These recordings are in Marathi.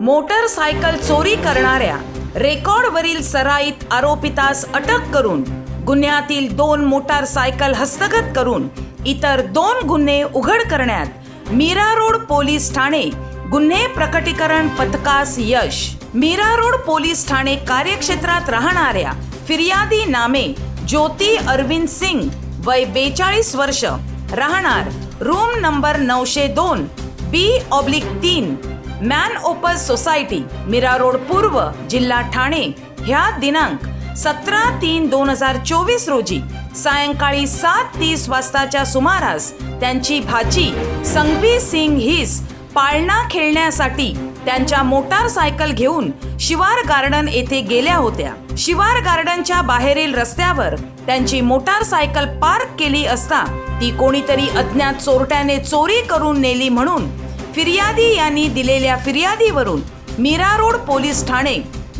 मोटरसायकल चोरी करणाऱ्या रेकॉर्डवरील सराईत आरोपितास अटक करून गुन्ह्यातील दोन मोटारसायकल हस्तगत करून इतर दोन गुन्हे उघड करण्यात मीरा रोड पोलीस ठाणे गुन्हे प्रकटीकरण पथकास यश. मीरा रोड पोलीस ठाणे कार्यक्षेत्रात राहणाऱ्या फिर्यादी नामे ज्योती अरविंद सिंग वय बेचाळीस वर्ष राहणार रूम नंबर नऊशे दोन बी ऑब्लिक तीन man open society Mira road पूर्व जिल्हा ठाणे. ह्या दिनांक सतरा तीन दोन हजार चोवीस रोजी सायंकाळी सात तीस वाजताच्या सुमारास त्यांची भाची संगवी सिंग हिस पाळणा खेळण्यासाठी त्यांच्या मोटारसायकल घेऊन शिवार गार्डन येथे गेल्या होत्या. शिवार गार्डनच्या बाहेरील रस्त्यावर त्यांची मोटारसायकल पार्क केली असता ती कोणीतरी अज्ञात चोरट्याने चोरी करून नेली म्हणून फिर्यादी यांनी दिलेल्या फिर्यादीवरून मीरा रोड पोलीस ठाणे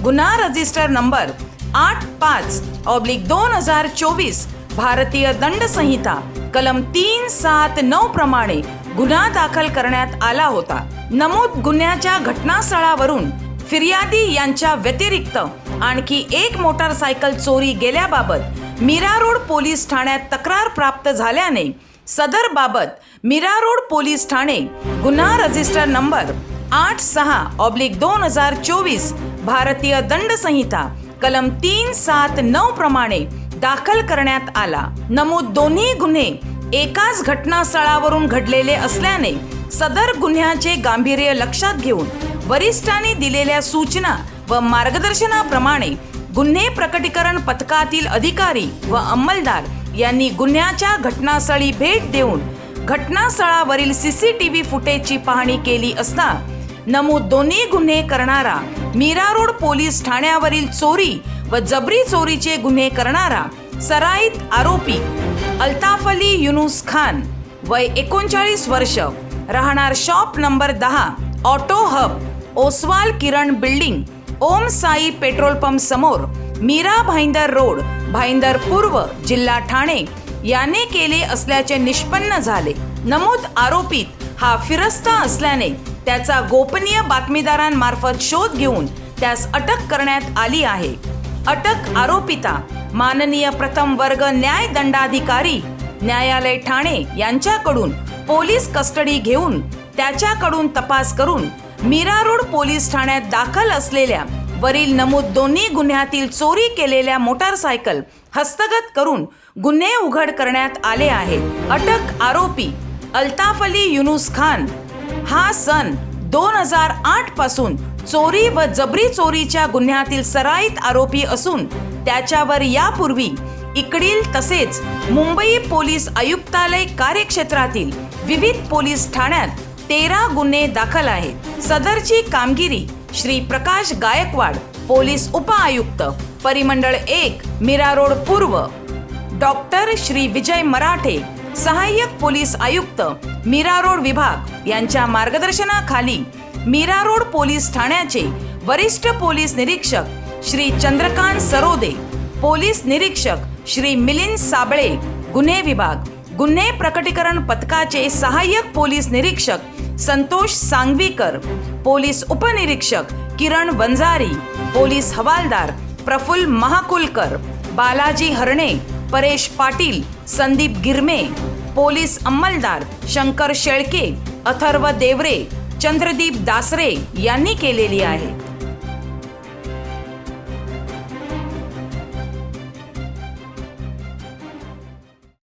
गुन्हा रजिस्टर नंबर आठ पाच ऑब्लिक दोन हजार चोवीस भारतीय दंड संहिता कलम तीन सात नऊ प्रमाणे गुन्हा दाखल करण्यात आला होता. नमूद गुन्ह्याच्या घटनास्थळावरून फिर्यादी यांच्या व्यतिरिक्त आणखी एक मोटारसायकल चोरी गेल्याबाबत मीरा रोड पोलीस ठाण्यात तक्रार प्राप्त झाल्याने सदर बाबत मीरा रोड पोलीस ठाणे गुन्हा रजिस्टर नंबर आठ सहा ऑब्लिक दोन हजार चोवीस भारतीय दंड संहिता कलम तीन सात नऊ प्रमाणे दाखल करण्यात आला. नमूद दोन्ही गुन्हे एकाच घटनास्थळावरून घडलेले असल्याने सदर गुन्ह्याचे गांभीर्य लक्षात घेऊन वरिष्ठांनी दिलेल्या सूचना व मार्गदर्शनाप्रमाणे गुन्हे प्रकटीकरण पथकातील अधिकारी व अंमलदार यांनी गुन्ह्याच्या घटनास्थळी भेट देऊन घटनास्थळावरील सीसीटीव्ही फुटेजची पाहणी केली असता नमूद दोन्ही गुन्हे करणारा मीरा रोड पोलीस ठाण्यावरील चोरी व जबरी चोरीचे गुन्हे करणारा सराईत आरोपी अल्ताफ अली युनुस खान वय एकोणचाळीस वर्ष राहणार शॉप नंबर दहा auto hub Oswal Kiran building Om Sai petrol pump समोर मीरा भाईंदर रोड भाईंदर पूर्व जिल्हा ठाणे याने केले असल्याचे निष्पन्न झाले. नमूद आरोपीत हा फिरस्ता असल्याने त्याचा गोपनीय बातमीदारांमार्फत शोध घेऊन त्यास अटक करण्यात आली आहे. अटक आरोपिता माननीय प्रथम वर्ग न्याय दंडाधिकारी न्यायालय ठाणे यांच्याकडून पोलीस कस्टडी घेऊन त्याच्याकडून तपास करून मीरा रोड पोलीस ठाण्यात दाखल असलेल्या वरील नमूद दोन्ही गुन्ह्यातील चोरी केलेल्या मोटारसायकल हस्तगत करून गुन्हे उघड करण्यात आले आहेत. अटक आरोपी अल्ताफ अली युनुस खान हा सन दोन हजार आठपासून चोरी व जबरी चोरीच्या गुन्ह्यातील सराईत आरोपी असून त्याच्यावर यापूर्वी इकडील तसेच मुंबई पोलीस आयुक्तालय कार्यक्षेत्रातील विविध पोलीस ठाण्यात तेरा गुन्हे दाखल आहेत. सदरची कामगिरी श्री प्रकाश गायकवाड पोलीस उपआयुक्त परिमंडळ एक मीरा रोड पूर्व. डॉक्टर श्री विजय मराठे सहाय्यक पोलीस आयुक्त मीरा रोड विभाग यांच्या मार्गदर्शनाखाली मीरा रोड पोलीस ठाण्याचे वरिष्ठ पोलीस निरीक्षक श्री चंद्रकांत सरोदे पोलीस निरीक्षक श्री मिलिंद साबळे गुन्हे विभाग. गुन्हे प्रकटीकरण पथकाचे सहाय्यक पोलीस निरीक्षक संतोष सांगवीकर पोलीस उपनिरीक्षक किरण वंजारी पोलीस हवालदार प्रफुल्ल महाकुलकर बालाजी हरणे परेश पाटील संदीप गिरमे पोलीस अंमलदार शंकर शेळके अथर्व देवरे चंद्रदीप दासरे यांनी केलेली आहे.